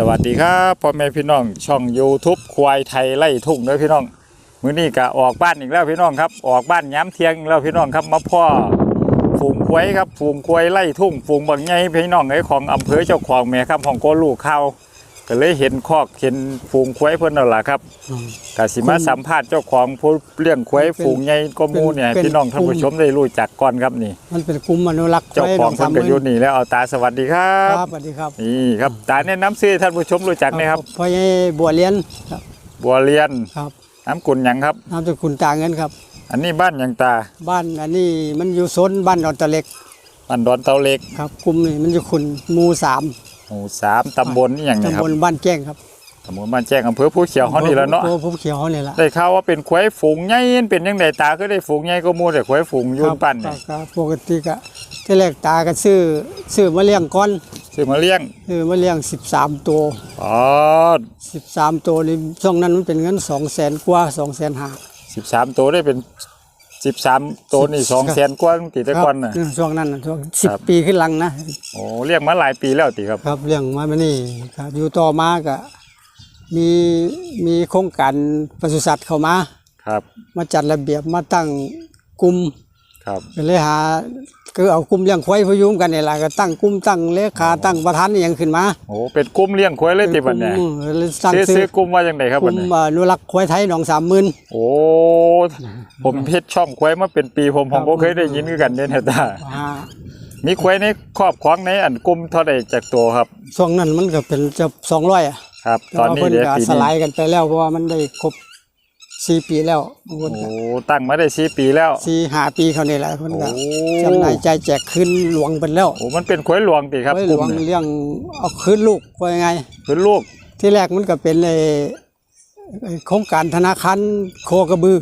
สวัสดีครับพ่อแม่พี่น้องช่อง YouTube ควายไทยไล่ทุ่งด้วยพี่น้องมื้อนี้ก็ออกบ้านอีกแล้วพี่น้องครับออกบ้านย้ำเที่ยงอีกแล้วพี่น้องครับมาพ่อฝูงควายครับฝูงควายไล่ทุ่งฝูงบางใหญ่พี่น้องไอ้ของอำเภอเจ้าของแม่ครับของโกลูกเขา ก็เลยเห็นคอกเห็นฝูงควายเพิ่นนั่นล่ะครับก็สิมาสัมภาษณ์เจ้าของผู้เลี้ยงควายฝูงใหญ่ก็หมู่เนี่ยให้พี่น้องท่านผู้ชมได้รู้จักก่อนครับนี่ มันเป็นกลุ่มอนุรักษ์เจ้าของไว้เพิ่นก็อยู่นี่แล้วเอาตาสวัสดีครัครับบสวัสดีครับนี่ครับตาแนะนำชื่อให้ท่านผู้ชมรู้จักไหมครับพ่อใหญ่บัวเลียนครับบัวเรียนครับน้ำกุลหยังครับนามสกุลตาเงินครับ อันนี้บ้านหยังตา บ้านอันนี้มันอยู่โซนบ้านดอนตะเล็กบ้านดอนเตาเล็กครับกลุ่มนี้มันอยู่คุณหมู่สาม หมู่สามตำบลนี่อย่างนี้คตำรับบลบ้านแจ้งครับตำบลบ้านแจ้งอำเภอผู้เขียวเขานี่แหล้วเนาะอำภอภูเขียวเขานี่แหละได้ข่าวว่าเป็นควายฝูงใหญ่เป็นยังไงตาก็ได้ฝูงใหญ่ก็มูแต่ควายฝูงอยุ่นปั้นคเนี่รัยบครับปกติก็ที่แรกตาก็ซื้อซื้อมาเลี้ยงก้อนซื้อมาเลี้ยงซื้อมาเลี้ยง13ตัวอ๋อ13ตัวนี่ช่วงนั้นมันเป็นเงิน200,000กว่า200,000หาสิบสามตัวได้เป็น สิบสามตัวนี่สองแสนกว่าตีตะกอนน่ะครับช่วงนั้นน่ะช่วงครับ10ปีขึ้นหลังนะ โอ้เลี้ยงมาหลายปีแล้วตีครับ ครับเรื่องมามานี่ครับอยู่ต่อมาก็มีมีโครงการปศุสัตว์เข้ามา ครับ มาจัดระเบียบมาตั้งกลุ่ม ครับก็เลยหาคือเอากลุ่มเลี้ยงควายพยุงกันนี่แหละก็ตั้งกลุ่มตั้งเลขาตั้งประธานอหย่างขึ้นมาโอ้เป็นกลุ่มเลี้ยงควายเลยตีบันเนี่ยกลุ่มเลยตั้งซื้อซื้ซื้ออกลุ่มว่าอย่างไรครับกบัลุ่นมเนี่ยอนุรักษ์ควายไทยหนองสามหมื่น โอ้ผมเพชรช่องควายมาเป็นปีผมผมก็เคยได้ยินคือกันเนี่ยนะตาอ่ามีควายในครอบครองในอันกลุ่มเท่าใดจากตัวครับช่วงนั้นมันก็เป็นจะสองร้อยอะครับแต่ตอนว่านี้เพิ่นเดี๋ยวก็ปีสนี้ลายกันไปแล้วเพราะว่ามันได้ครบ สี่ปีแล้วเพิ่นโอ้ก็ตั้งมาได้สี่ปีแล้ว สี่ห้าปีเขานี่แหละเพิ่นโอ้ก็จำหน่ายใจายแจกคืนหลวงเป็นแล้วโอ้มันเป็นควายหลวงติครับไว้กหลลุ่มวงเนี่ยเลี้ยงเอาคืนลูกว่ายังไงเป็นลูกที่แรกมันก็เป็นไอ้ไอ้โครงการธนาคารโคกระบือ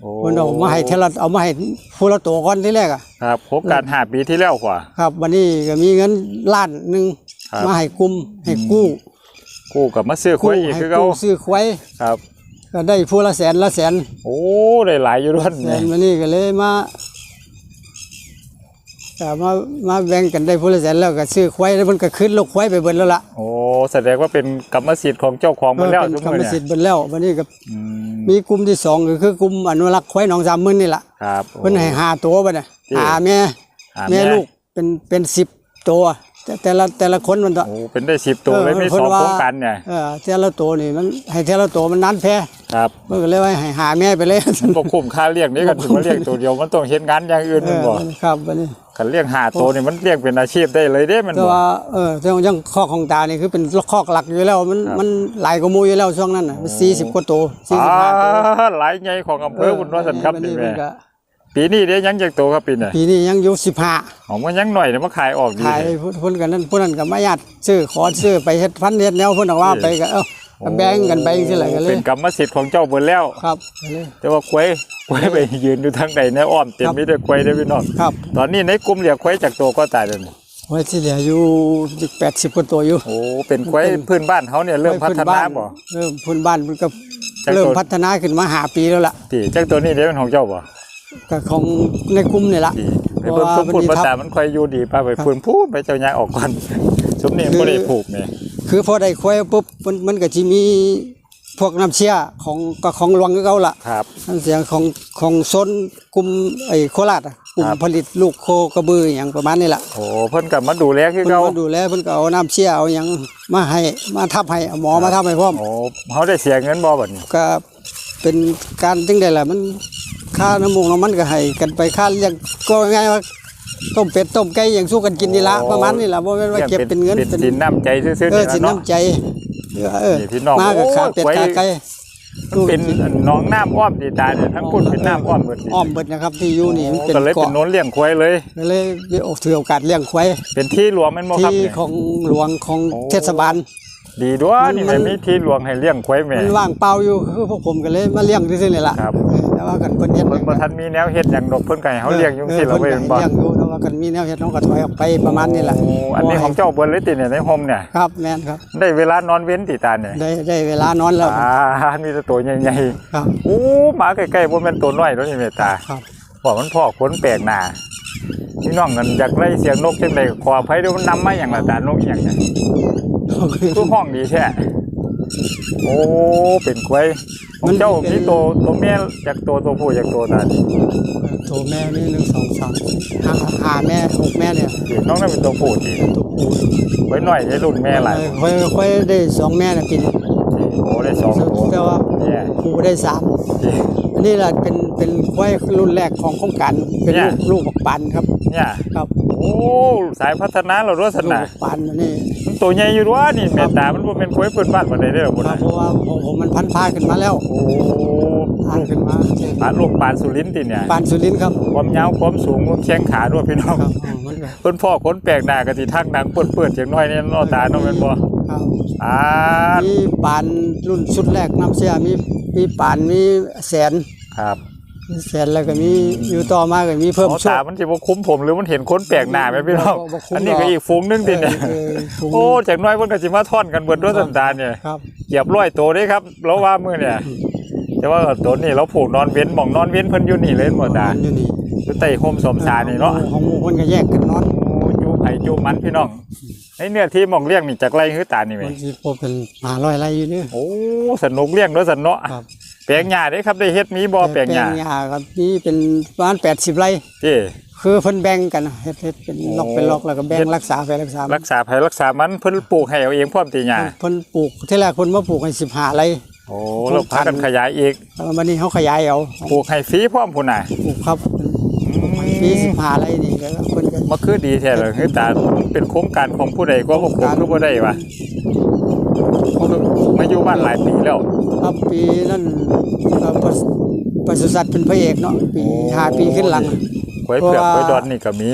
โอ้มันเอามาให้เทละเอามาให้ผู้ละตัวก่อนที่แรกอะ ครับโครงการห้าปีที่แล้วกว่า ครับวันนี้ก็มีเงินล้านหนึ่งครับ มาให้กลุ่มให้กู้กู้กับมาซื้อควายอีกให้คือเขากู้ซื้อควายครับ ก็ได้ผู้ละแสนละแสนโอ้ได้หลายอยู่ด้วยแสเนี่ยนวันนี้ก็เลยมาก็มามาแบ่งกันได้ผู้ละแสนแล้วก็ซื้อควายแล้วมันก็ขึ้นลูกควายไปเบิดแล้วล่ะโอ้แสดงว่าเป็นกรรมสิทธิ์ของเจ้าของหมันแล้วเออทุกเป็นกรคนรมเนี่ยสิทธิ์เบิดแล้ววันนี้ก็อืมมีกลุ่มที่สองก็คือกลุ่มอนุรักษ์ควายหนองสามหมื่นนี่แหละครับเพิ่นให้หาตัวไปเนี่ยที่หาแม่หาแม่ลูกเป็นเป็นสิบตัว แต่แต่ละแต่ละคนมันต้อง โอ้เป็นได้สิบตัวเลยมีเพิ่สนองว่าโครงการเนี่ยเออแต่ละตัวนี่มันให้แต่ละตัวมันนั้นแพ้ครับเพิ่นก็เลยว่าให้หาแม่ไปเลยมันบ่คุ้มค่าเลี้ยงนี่กันถึงมาเลี้ยงตัวเดียวมันต้องเฮ็ดงานอย่างอื่นเอมันอบ่ครับวันนี้คันเลี้ยงห้าตัวนี่มันเลี้ยงเป็นอาชีพได้เลยเด้มันแต่บ่ว่าเออแต่ว่ายังข้อของตานี่คือเป็นข้อหลักอยู่แล้วมันครับมันหลายกว่าหมู่อยู่แล้วช่วงนั้นน่ะสี่สิบกว่าตัวสี่สิบอ่าห้าตัวหลายใหญ่ของอำเภอบุญว่าสันครับวันี่นี้แม่มันก็ ปีนี้เด้ยังจักตัวครับปีนี้ปีนี้ยังอยู่สิบห้าของมันยังหน่อยเดี๋ยวมาขายออกดีขายพุ่นกันนั้นพุ่นนั้นก็มาญาติซื้อขอซื้อไปเฮ็ดพันธุ์เฮ็ดแนวพุ่นเอาว่าไปก็เอ้าก็แบ่งกันไปจังซี่แหละก็เลเป็ยนกรรมสิทธิ์ของเจ้าเบิดแล้วครับก็เลยแต่ว่าควายควายไปยืนอยู่ทางใดในอ้อมเต็มครับมีแต่ควายได้อพี่น้องครับ ตอนนี้ในกลุ่มเลี้ยงควายจากตัวก็ตายแล้วนี่ไว้ที่เหลืออยู่แปดสิบกว่าตัวอยู่โอ้เป็นควายพื้นบ้านเขาเนี่ยเริ่มพัฒนาบ่เริ่มพื้นบ้านมันก็จากตัวเริ่มพัฒนาขึ้นมาหาปีแล้วล่ะที่จากตัวนี้เด้เป็นของเจ้าบ่ ก็ของในกลุ่มนี่ล่ะที่ไปเบิ่งเพราะว่าพุ่นพูดมันมีภาทับ ษามันค่อยอยู่ดีป้าไปพูนพูดไปเจ้าย้ายออกก่อนสมนี่บ่ได้ผูกนี่คือพอได้ควายปุ๊บมันมันก็สิมีพวกน้ำเชี่ยของก็ของหลวงคือเขาล่ะครับ น้ำเสียงของของโซนกลุ่มไอ้โคราชอะกลุ่มครับ ผลิตลูกโคกระบืออย่างประมาณนี้ล่ะ โอ้เพิ่นกลับมาดูแลคือเพิ่นเก่ามาดูแลเพิ่นก็เอาน้ำเชี่ยเอาหยังมาให้มาทับให้เอาหมอมาทับให้พร้อมโอ้เขาได้เสียเงินบ่บัดนี้ก็เป็นการจังได๋ล่ะมัน ค่าน้ำมูกน้ำมันก็ให้กันไปค่าเลี้ยงก็ง่ายๆว่าต้มเป็ดต้มไก่อย่างสู้กันกินนี่ละประมาณนี้ล่ะบ่แม่นว่าเก็บเป็นเงินเป็นสินน้ำใจซื่อๆเออนี่สินล่ะเนาะน้ำใจเออนี่พี่น้องมากับโอ้ข้าเป็ดไว้กาไก่มันเป็นหน้องน้ำอ้อมดีตาเนี่ยทั้งพุ่นเป็นน้ำอ้อมเบิดอ้อมเบิดนะครับที่อยู่นี่มันเป็นก็เลยเป็นเกาะโน้นเลี้ยงควายเลยก็เลยถือโอกาสเลี้ยงควายเป็นที่หลวงแม่นบ่ครับที่เนี่ยของหลวงของโอ้เทศบาล ดีด้วยมันนี่มัมันนมีที่หลวงให้เลี้ยงควายแม่มันว่างเปล่าอยู่คือพวกผมก็เลยมาเลี้ยงที่นี่แหละครับเออ แต่ว่ากันเพิ่นเฮ็ดเพิ่นบ่ทันมีแนวเฮ็ดหยังดอกเพิ่นก็ให้เฮาเลี้ยงอยู่ที่เราไว้เออเป็นเพิ่บ่นก็ให้เลี้ยงอยู่แต่ว่ากันมีแนวเฮ็ดน้องก็ถอยออกไปประมาณนี้แหละโอ้อันนี้ของเจ้าเบิดเลยติเนี่ยในโฮมเนี่ยครับแม่นครับ ได้เวลานอนเว้นติตาเนี่ยได้ได้เวลานอนแล้วอ่ามีแต่ตัวใหญ่ครับๆโอ้หมาใกล้ๆบ่แม่นตัวน้อยเนาะนี่แม่ตาครับบอกมันพ่อขนแปลกหนาพี่น้องกันอยากไล่เสียงนกจังไดขออภัยด้วยมันนำมาอย่างละตานกอหย่างเนี่ยคือห้องดีแท้ โอ้เป็นควายของเจ้ามีตัวตัวแม่จากตัวตัวผู้จากตัวตาโถแม่นี่หนึ่งสองสามห้าห้าแม่หกแม่เนี่ยน้องนั่นเป็นตัวผู้ดีตัวปูไว้หน่อยได้รุ่นแม่หลายค่อยค่อยได้สองแม่นะปีนี้โอ้ได้สองตัวแต่ว่าเนี่ยปูได้สามอันนี้แหละเป็นเป็นควายรุ่นแรกของโครงการเป็นเนี่ลูยกลูกบักปันครับเนี่ยครับโอ้สายพัฒนาเราด้วยสลูกนะบักปันอันนี่มัน ตัวใหญ่อยู่ด้วยนี่แม่ตามันบ่เป็นควายเปิดบ้านมาได้เด้อพุ่นครับน่ะเพราะว่าของผมมันพันพาขึ้นมาแล้วโอ้พาขึ้นมาปานลูกปานสุรินทร์ติเนี่ยปานสุรินทร์ครับความยาวความสูงความแข้งขาด้วยพี่น้องครับอ๋อมันก็เพิ่นพ่อคนแปลกหน้าก็สิทักดังเปิดๆจังน้อยเนี่ยเนาะตาเนาะแม่นบ่ครับอ่ามีปานรุ่นชุดแรกน้ำเสียมีมีปานมีแสนครับ มีแสนแล้วก็มีอยู่ต่อมาก็มีเพิ่มเอาโชตาคมันสิบ่คุ้มผมหรือมันเห็นคนแปลกหน้าไหมพี่น้อง บ่บ่คุ้มอันนี้ก็อีกฝูงหนึงติเนี่ยเออถุงโอ้จากน้อยเพิ่นก็สิมาท่อนกันเบิดด้วยสันดานเนี่ยครับ เหยียบร้อยโตได้ครับเราว่ามื้อเนี่ย แต่ว่าตัวนี้เราผูกนอนเว้นหม่องนอนเว้นเพิ่นอยู่นี่เลยบ่ตาอยู่นี่อยู่ใต้โฮมสมสารนี่เนาะ ของหมู่เพิ่นก็แยกกันนอนโอ้อยู่ไผอยู่มันพี่น้องในเนื้อที่หม่องเลี้ยงนี่จากไรคือตานี่แหมมันสิพบเป็น500ไร่อยู่เด้อ โอ้สนุกเลี้ยงเด้อสันเนาะครับ แปลงหญ้าเด้ครับได้เฮ็ดมีบ่แปลงหญ้าหญ้าครับนี่เป็นประมาณ80ไร่เจ้คือเพิ่นแบ่งกันเฮ็ดเฮ็ดเป็นล็อกเป็นล็อกแล้วก็แบ่งรักษาไปรักษามารักษาภัยรักษามันเพิ่นปลูกให้เอาเองพร้อมติหญ้าเพิ่นปลูกที่แรกเพิ่นมาปลูกให้15ไร่โอ้เราพากันขยายอีกแล้ววันนี้เขาขยายเอาปลูกให้ฟรีพร้อมพุ่นน่ะปลูกครับมี15ไร่นี่แล้วเพิ่นก็มาคือดีแท้เลยคือตาเป็นโครงการของผู้ใดก็บ่ผมคือบ่ได้วะ มาอยู่บ้านหลายปีแล้วครับปีนั้นเอ่อปศปศุสัตว์เป็นพระเอกเนาะปีห้าปีขึ้นหลังหวยเปลือกเพหราะว่า วยดอนนี่ก็มี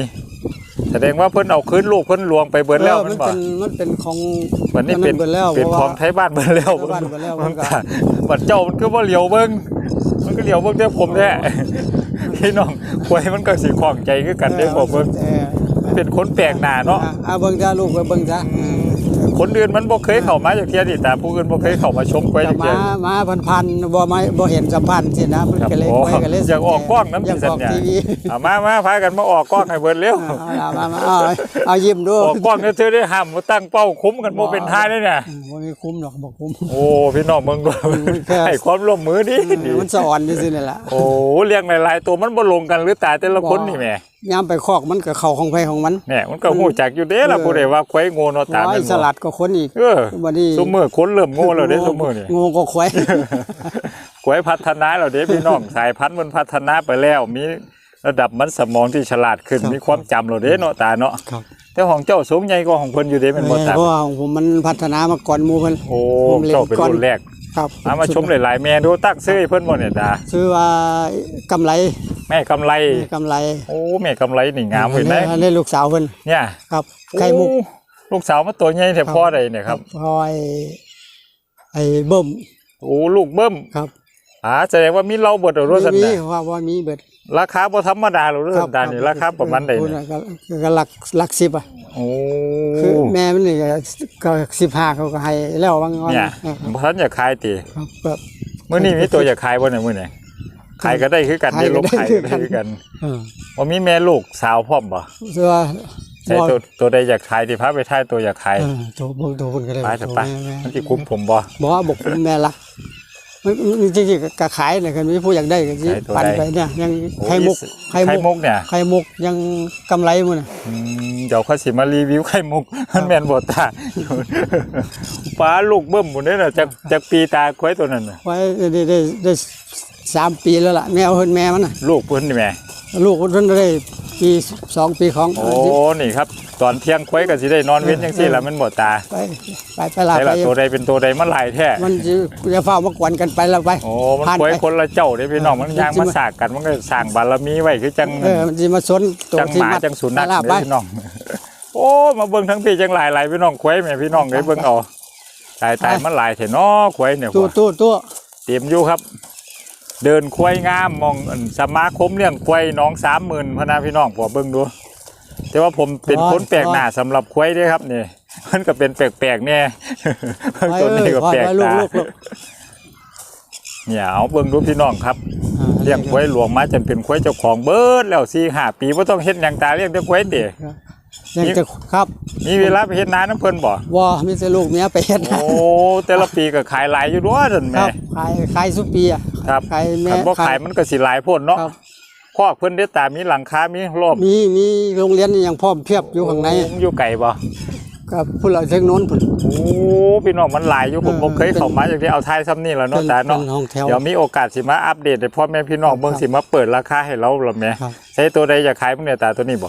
แสดงว่าเพิ่นเอาคืนลูกเพิ่นลวงไปเบิดแล้วเออมัมันนบ่เป็นมันเป็นของวันนี้เป็นเบิดแล้วเป็นพราะขว่า องไทยบ้านเบิดแล้วไทยบ้านเบิดแล้ว มันมันก็ก็บัดเจ้ามันคือบ่เหลียวเบิ่งมันก็เหลียวเบิ่งแต่ผมแท้พี่น้องหวยมันก็สิคล้องใจคือกันได้บ่เบิ่งเออเป็นคนแปลกหน้าเนาะ อะเอาเบิ่งจ้าลูกไปเบิ่งจ้า คนอื่นมันบ่เคยเข้ามาจากเที่ยนี่แต่ผู้อื่นบ่เคยเข้ามาชมควายจะจากเที่มายมาพันพันๆบ่มาบ่เห็นสัมพันธ์สินะมันครับก็เลยโอ้ไว้ก็เลยอยากออกกล้องน้ำอยากสัอญอกญาทีวีเอามามาพากันมาออกกล้องให้เบิดเร็วเอาล่ะมามาเอาเอายิ้มดูออกกล้องเนี่ยเธอได้ห้ามบ่ตั้งเป้าคุ้มกันบ่เป็นท่าได้น่ะอืมบ่มีคุ้มดอกบ่คุ้มโอ้พี่น้องเมืองด้วยแค่ให้ความร่วมมือดีดีมันสอนซื่อๆนี่แหละโอ้เลี้ยงหลายๆตัวมันบ่ลงกันหรือตายแต่ละคนนี่แหม่ ยามไปคอกมันก็เข้าของไผของมันแหม่มันก็ฮู้จักอยู่เด้ล่ะเออผู้ใดว่าควายโง่เนาะตามร้อยแม่นสบ่ลัดก็คนอีกเออบัดนี้ซุมื้อคนเริ่มโง่แล้วเด้ซุมื้อนี่งูก็ควายควายพัฒนาแล้วเด้พี่น้องสายพันธุ์มันพัฒนาไปแล้ว มีระดับมันสมองที่ฉลาดขึ้นครับมีความจำแล้วเด้เนาะตาเนาะครับแต่ของเจ้าสูงใหญ่กว่าของเพิ่นอยู่เด้แม่นบ่ตาเพราะว่าของผมมันพัฒนามาก่อนหมู่เพิ่นโอ้ผมเล่นเจ้าเป็นก่อนรุ่นแรก ครับเอามาชมหลายๆแม่ดูตั้งซื้อให้เพิ่นบ่เนี่ยตาชื่อว่ากำไรแม่กำไรกำไรโอ้แม่กำไรนี่งามเห็นไหมอันนี้ลูกสาวเพิ่นเนี่ยครับไข่มุกโอ้ลูกสาวมาตัวใหญ่แต่พ่อใดเนี่ยครับพอไอ้ไอ้เบิ่มโอ้ลูกเบิ้มครับอ่าแสดงว่ามีเราเบิดเอารถสันมีดาว่าว่ามีเบิด ราคาบ่ธรรมดาหรอกรถสันดานี่ราคาประมาณใดคุณเนี่ยก็ก็หลักหลักสิบอะโอ้คือแม่มันนี่ก็ก็สิบห้าเขาก็ให้แล้วบางวันเนี่ยครับบ่ทันอยากขายติครับแบบมื้อนี้มีตัวอยากขายบ่เนี่ยมื้อนี้ขายก็ได้คือกันขายได้ก็ลงได้ขายคืก็อได้กันคือกันเออบ่มีแม่ลูกสาวพร้อมบ่เสื้อใช่ตัวตัวใดอยากขายที่พาไปถ่ายตัวอยากขายเออตัวเบิ่งตัวเพิ่นก็ได้ไปเถอะไปตัวแม่มันสิคุ้มผมบ่บอกว่าบอกแม่รัก มันมันจริงๆก็ขายเลยคันมีผู้อยากได้ก็สิขายตัวปันใดไปเนี่ยยังโอ้ไข่มุกไข่มุกเนี่ยไข่มุกยังกำไรมื้อน่ะอืมเดี๋ยวเขาสิมารีวิวไข่มุกมันแม่นบ่ตาป้าลูกเบิ่มหมดเลยน่ะจากจากปีตาควายตัวนั้นน่ะไว้ได้ได้ได้สามปีแล้วล่ะแม่เอาเพิ่นแม่มันน่ะลูกเพิ่นนี่แหม่ลูกเพิ่นได้ปีสองปีของโอ้นี่ครับ ตอนเที่ยงควายก็สิได้นอนเว้นจังซี่ล่ะมันบ่ตาไปไปไปลาแต่ไปละตัวใดเป็นตัวใดมันหลายแท้มันจะจะเฝ้ามากวนกันไปแล้วไปโอ้มันผ่านควายไปคนละเจ้าเด้พี่น้องมันเออย่างมาจริงๆสากกันมันก็สร้างบารมีไว้คือจังเออมันจะมาสนตัวจังที่หมามัดจังสุนัขลาเด้ไปพี่น้อง โอ้มาเบิ่งทั้งพี่จังหลายหลายพี่น้องควายแม่พี่น้องได้เบิ่งเอาตายตายมันหลายแท้เนาะควายเนี่ยตู้ว่ะตู้ตู้เตรียมอยู่ครับ เดินควายงามมองอันสมาคมเลี้ยงควายน้องสามหมื่นพะนาพี่น้องพอเบิ่งดู แต่ว่าผมเป็นคนแปลกหน้าสำหรับควายเด้ครับนี่มันก็เป็นแปลกๆแน่ไปตัวเอนี้อก็พอแปลกไปลูกตาลูกลูกเนี่ยเอาเบิ่งดูพี่น้องครับอ่าเลี้ยงควายหลวงมาจนเป็นควายเจ้าของเบิดแล้วสี่ห้าปีบ่ต้องเฮ็ดหยังตาเลี้ยงแต่ควายเด้ยังจะครับมีเวลาไปเฮ็ดนาน้ำเพิ่นบ่ว่ามีแต่ลูกเมียไปเฮ็ดโอ้แต่ละปีก็ขายหลายอยู่ด้วยนั่นคแม่รับขายขายสุปีอะครับขายแม่คันบ่ขายมันก็สิหลายโพดเนาะ ครับคอกเพิ่นได้ตามมีหลังคา มีรอบมีมีโรงเรียนอย่างพร้อมเพรียบอยู่ข้างในโอยู่ไกลบ่กับผู้เราเชิงโน้นพุ่น โอ้พี่น้องมันหลายอยู่ผมเออผมเคยเข้ามาจากที่เอาท้ายซ้ำนี่แล้วเนาะเป็นตาเนาะเป็นห้องแถวเดี๋ยวมีโอกาสสิมาอัปเดตให้พ่อแม่พี่น้องเบิ่งสิมาเปิดราคาให้เราล่ะแม่ครับ ใช้ตัวใดอยากขายมึงเนี่ยตาตัวนี้บ่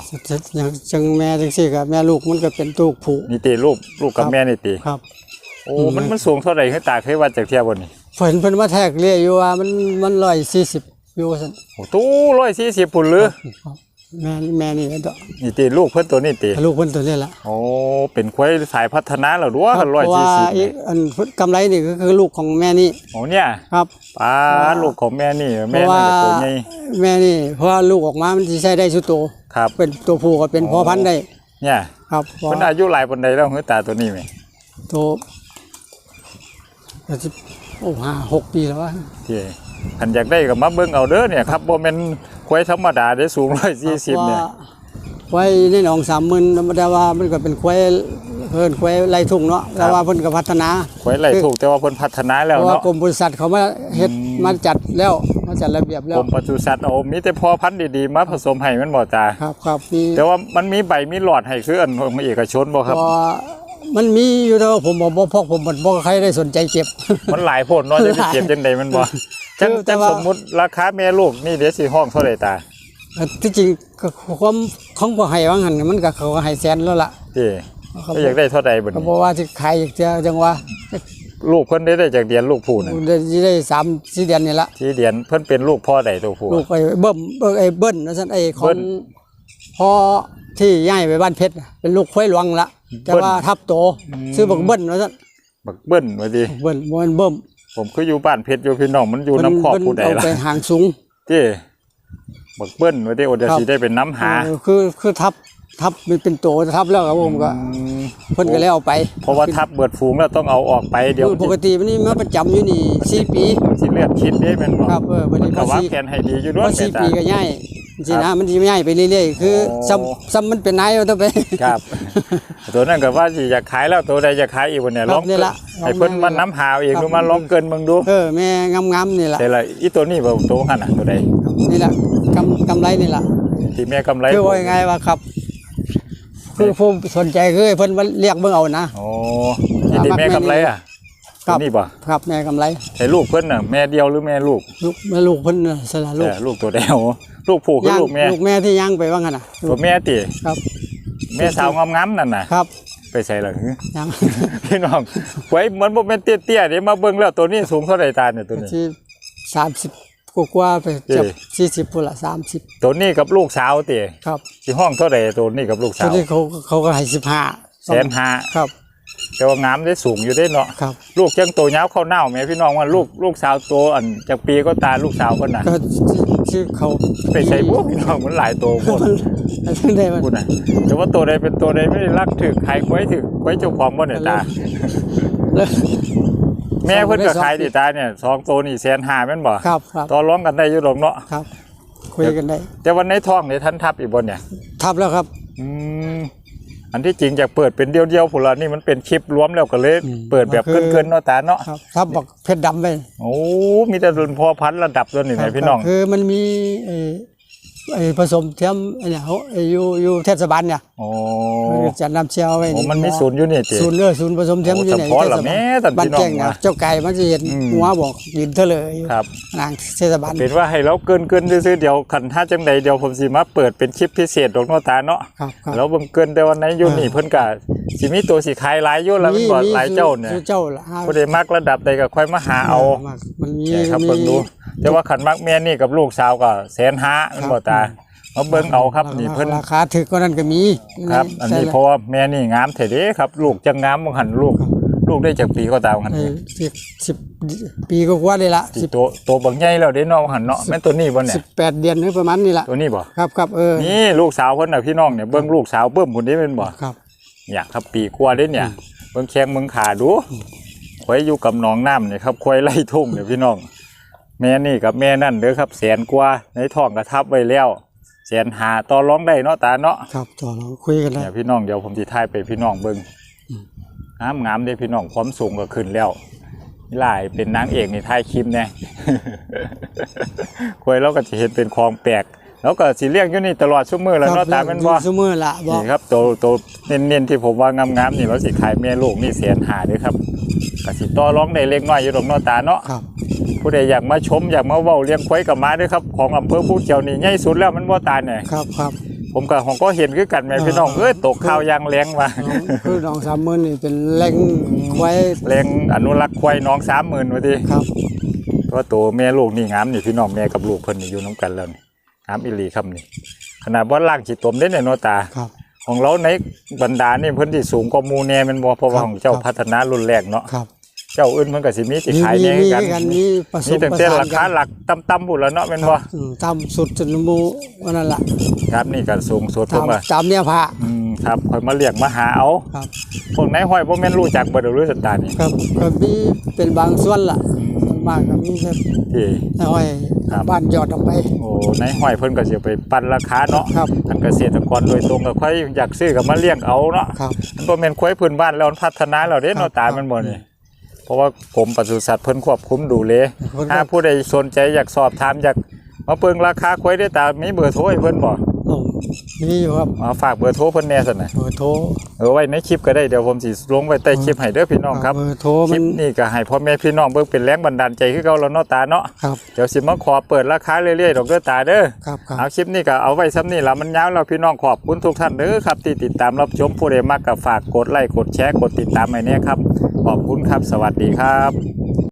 อย่างจังแม่จังซี่กับแม่ลูกมันก็เป็นตูกผูนี่ตีลูกลูกกับครับแม่นี่ตีครับ โอ้มันมันสูงเท่าไหร่คือตาเคยวัดจากเทียบบ่นี่เพิ่นเพิ่นมาแทกเรียอยู่ว่ามันมัน140 อยู่ซั่นโอ้ตู้140พุ่นหรือครับแม่แม่นี่ก็นี่ตีลูกเพิ่นตัวนี้ตีลูกเพิ่นตัวนี้ล่ะโอ้เป็นควายสายพัฒนาแล้วด้วยกันร้อยเพราะสี่ว่าสิบอีกอันกำไรนี่ก็คือลูกของแม่นี่โอ้เนี่ยครับป้าลูกของแม่นี่เพแม่ราะว่านั่นแหละตัวใหญ่แม่นี่เพราะว่าลูกออกมามันสิใช้ได้สุดโตวครับ เป็นตัวผู้ก็เป็นพ่อพันธุ์ได้ เนี่ย ครับเพราะเพิ่นอายุหลายปานใดแล้วคือตาตัวนี้ไหมตัวก็สิโอ้ห้าหกปีแล้ววะที่ คันอยากได้ก็มาเบิ่งเอาเด้อเนี่ยครับบ่แม่นควายธรรมดาได้สูง140เนี่ยว่าไว้ในหนองสามหมื่นธรรมดาว่ามันก็เป็นควายเพิ่นควายไรทุ่งเนาะแต่ว่าเพิ่นก็พัฒนาควายไหลถูกแต่ว่าเพิ่นพัฒนาเพแล้วราะว่าเนาะกรมบริษัทเขามาเฮ็ดมาจัดแล้วมาจัดระเบียบแล้กรวมปศุสัตว์เอามีแต่พ่อพันธุ์ดีๆมาผสมให้มันบ่ตาครับครับมีแต่ว่ามันมีใบมีหลอดให้คืออันของเอกชนบ่ครับพอ มันมีอยู่แต่ว่าผมบอกบ่พกผมบ่บ่ใครได้สนใจเก็บ มันหลายโพดเนาะจะไปเก็บจังไดมันบ่จังคือแต่จังว่า สมมุติราคาแม่ลูกนี่เดี๋ยวสิห้องเท่าไหร่ตาเอ่อที่จริงก็ความของบ่ให้ว่างั้นมันก็เขาก็ให้แสนแล้วล่ะที่เขาก็อยากได้เท่าใดบ่ก็นี่บอกว่าสิขายอีกเทื่อจังว่าลูกเพิ่นได้ได้จากเดียนลูกผู้น่ะได้สิได้สามสี่เดือนนี่ละที่เดียนเพิ่นเป็นลูกพ่อใดตัวผู้ ลูกไอ้เบิ่มเบิ่งไอ้เบิ้ลว่าซั่นไอ้ขอเบิ้งล พ่อ ที่ย้ายไปบ้านเพชรน่ะเป็นลูกควายหลวงละแต่เบิ้ลว่าทับโตซื้อบักเบิ้ลว่าซั่นบักเบิ้นว่าดิเบิ้ลบ่แม่นเบิ่มผมคืออยู่บ้านเพชรอยู่พี่น้องมันอยู่น้ำครอบเพิ่นผู้ใดเอาล่ะไปหางสูง ที่บักเบิ้นว่าดิโอเดยวครับสิได้เป็นน้ำหาเออคือคือทับทับมันเป็นโตทับแล้วครับผมก็อืมเพิ่นก็เลยเอาไปเพราะว่าทับเบิดฝูงแล้วต้องเอาออกไปเดี๋ยวคือปกติมันนี่มาประจำอยู่นี่สี่ปี สิเลือดคิดเด้แม่นบ่ครับเออวันนี้ก็ก็วางสี่แผนให้ดีอยู่ด้วพยอสี่แม่ตาปีก็ย้าย สิครันะบมันสิย้ายไปเรื่อยๆคือโอ้ซ้ำซ้ำมันเป็นนายเอาต่อไป ครับ ตัวนั้นก็ว่าสิอยากขายแล้วตัวใดอยากขายอีกวันเนี่ยครับลองนี่ละให้เพิ่นลองมานี่ละน้ำหาเอาเองครับดูมาลองเกินมึงดูเออแม่งามๆนี่ล่ะแต่ละอีตัวนี้บ่ตัวหั่นน่ะตัวใดนี่ล่ะกำกำไรนี่ล่ะที่แม่กำไรคือว่ายังไงว่าครับคือผู้สนใจคือให้เพิ่นมาเรียกเบิ่งเอานะโอ้ที่ที่แม่กำไรอะครั ตัวบนี้บ่ครับแม่กำไรให้ลูกเพิ่นน่ะแม่เดียวหรือแม่ลูก ลูกแม่ลูกเพิ่นน่ะสละลูกแต่ลูกตัวเดียวลูกผู้คือย่างลูกแม่ลูกแม่ที่ย่างไปว่างั้นน่ะตัวแม่ติครับ แม่สาวงามๆนั่นน่ะครับ ไปใส่ล่ะหือย่างพี่น้องไว้มันบ่แม่นเตี้ยๆเดี๋ยวมาเบิ่งแล้วตัวนี้สูงเท่าไหร่ตาเนี่ยตัวนี้ที่30กว่าๆไปจับเอ้40พุ่นละ30ตัวนี้กับลูกสาวติครับสิห้องเท่าไหร่ตัวนี้กับลูกตัสาววนี้เขาเขาก็ให้15แสนห้าครับ แต่ว่างามได้สูงอยู่ได้เนาะครับ ลูกจังโตยาวเข้าเน่าแม่พี่น้องว่าลูกลูกสาวโตอันจากปีก็ตาลูกสาวคนน่ะก็ชื่อเขาไปใส่พวกพี่น้องมันหลายโตหมดมันได้มันพูดน่ะแต่ว่าตัวใดเป็นตัวใดไม่ได้รักถึกขายควายถึกควายเจ้าของบ่เนี่ยตา แล้ว แม่เพิ่นก็สองขายติตาเนี่ยสองตัวนี่แสนห้าแม่นบ่ครับครับต่อรองกันได้อยู่ดอกเนาะครับ คุยกันได้ แต่วันในท้องนี่ท่านทับอีกบ่เนี่ย ทับแล้วครับ อืม อันที่จริงอยากเปิดเป็นเดียวๆพุ่นละนี่มันเป็นคลิปรวมแล้วก็เลยอืมเปิดแบบก็คือเกินๆเนาะตาเนาะครับทับบอกเพชรดำไปโอ้มีแต่รุ่นพอพันธุ์ระดับตัวนี่แหมพี่น้องคือมันมี ไอ้ไอ้ผสมเทียมไอ้เนี่ยเขาไอ้อยู่อยู่เทศบาลเนี่ยโอ้มันก็จะนำเชียวไว้โอ้มันมีศูนย์อยู่นี่ติศูนย์เลือศูนย์ผสมเทียมโอ้อยู่ไหนเฉพาะเหรอแม่ท่านบ้านพี่น้องแจ้งนะวะเจ้าไก่มันจะเห็นอืมหัวบอกยืนเทะเลยอยู่ครับนางเทศบาลเป็นว่าให้เราเกินเกินๆซื่อๆเดี๋ยวคันถ้าจังใดเดี๋ยวผมสิมาเปิดเป็นคลิปพิเศษดอกเนาะตาเนาะครับครับแล้วบังเกินแต่วันไหนอยู่นี่เออเพิ่นก็สิมีตัวสิขายหลายอยู่แล้วมันบ่หลายเจ้าเนี่ยมีเจ้าละผู้ใดมักระดับใดก็ค่อยมาหาเอามันมีใช่ครับมีเบิ่งดูแต่ว่าขันมักแม่นี่กับลูกสาวก็แสนห้ามันบ่ตามาเบิ่งเอาครับนี่เพิ่นราคาถึกก็นั่นก็มีครับ อันนี้ใช่เพราะว่าแม่นี่งามแท้เด้ครับ ลูกจังงามบ่หันลูก ลูกได้จากปีก็ตามหันไอ้สิบสิบปีก็กว่าเลยละสิสิบโตโตบักใหญ่แล้วเด้เนาะหันเนาะแม่นตัวนี้บ่เนี่สิยบแปดเดือนหรือประมาณนี้ละตัวนี้บ่ครับครับเออนี่ลูกสาวเพิ่นน่ะพี่น้องเนี่ยเบิ่งลูกสาวเบิ่มพุ่นนี้แม่นบ่ครับอยากครับปีกว่าเด้เนี่ยเบิ่งแข้งเบิ่งขาดูควายอยู่กับหนองน้ำเนี่ยครับควายไล่ทุ่งเนี่ยพี่น้อง แม่นี่กับแม่นั่นเด้อครับแสนกว่าในท้องกระทับไว้แล้วแสนหาต่อรองได้เนาะตาเนาะครับต่อเราคุยกันได้เนี่ยพี่น้องเดี๋ยวผมสิถ่ายไปพี่น้องเบิ่งงามงามๆเด้พี่น้องความสูงก็ขึ้นแล้วนี่หลายเป็นนางเอกในถ่ายคลิปแน่คุยเราก็จะเห็นเป็นของแปลกแล้วก็สิเลี้ยงอยู่นี่ตลอดชั่วมือแล้วเนาะตาแม่นบ่ซุมื้อละบอกนี่ครับโตโตเน้นๆที่ผมว่างามๆนี่เราสิขายแม่ลูกนี่แสนหาเด้อครับก็สิต่อรองได้เล็กน้อยอยู่ดอกเนาะตาเนาะครับ ผู้ใดอยากมาชมอยากมาเว้าเลี้ยงควายกับมาเด้วยครับของอำเภอผู้เขียวนี่ใหญ่สุดแล้วมันบ่ตาเนี่ยครับครับผมกับของก็เห็นคือกันแม่พี่น้องเอ้ยตกข้าวยางแรงว่ะน้องคือน้องสามมื้อนี่เป็นแหล่งไว้แรงอนุรักษ์ควายน้องสามหมื่นว่าทีครับเพราะตัวแม่ลูกนี่งามนี่พี่น้องแม่กับลูกเพิ่นนี่อยู่น้ำกันแล้วนี่งามอีหลีครับนี่ขนาดว่าล่างจิตตมได้เนี่ยเนาะตาครับของเราในบรรดานี่เพิ่นที่สูงกว่าหมูแน่แมันบ่เพราะว่าครับของเจ้าครับพัฒนารุ่นแรกเนาะครับ เจ้าอื่นมันก็สิมีสิมีขายมีแน่มีกันกันมีผสมีมตั้งประแต่สานรากัคานหลักต่ำๆบุ่นแล้วเนาะแม่นบ่อืมตามสุดจนหมูว่านั่นล่ะครับนี่ก็สูงสุดตาเพิ่มนว่าตามเนี่ยพระ อืมครับคอยมาเรียกมาหาเอาครับ พวกนายห้อยบ่แม่นรู้จักบ่เดอกรู้สตาร์นี่ครับก็มีเป็นบางส่วนล่ะส่วนมากก็มีแค่ที่ น้อยครับ บ้านยอดออกไป โอ้นายห้อยเพิ่นก็สิไปปั่นราคาเนาะครับทางเกษตรกรโดยตรงก็ค่อยอยากซื้อก็มาเลี้ยงเอาเนาะครับ มันบ่แม่นควายพื้นบ้านแล้วมันพัฒนาแล้วเด้ครัเนาะบตามันบ่นี่ เพราะว่ากรมปศุสัตว์เพิ่นควบคุมดูแลเพิ่นก็ถ้าผู้ใดสนใจอยากสอบถามอยากมาเบิ่งราคาควายได้ตามีเบอร์โทรให้เพิ่นบ่ โอ้มีอยู่ครับมาฝากเบอร์โทรเพิ่นแหน่ซั่นน่ะเบอร์โทรเออไว้ในคลิปก็ได้เดี๋ยวผมสิลงไว้ใต้คลิปให้เด้อพี่น้องครับเบอร์โทรคมัลินปนี้ก็ให้พ่อแม่พี่น้องเบิ่งเป็นแรงบันดาลใจคือเก่าแล้วเนาะตาเนาะครับเดี๋ยวสิมาขอเปิดราคาเรื่อยๆดอกเด้อตาเด้อครับครับเอาคลิปนี้ก็เอาไว้ซ้ำนี่ละมันยาวแล้วพี่น้องขอบคุณทุกท่านเด้อครับที่ติดตามรับชมผู้ใดมากก็ฝากกดไลค์กดแชร์กดติดตามให้แน่ครับขอบคุณครับ สวัสดีครับ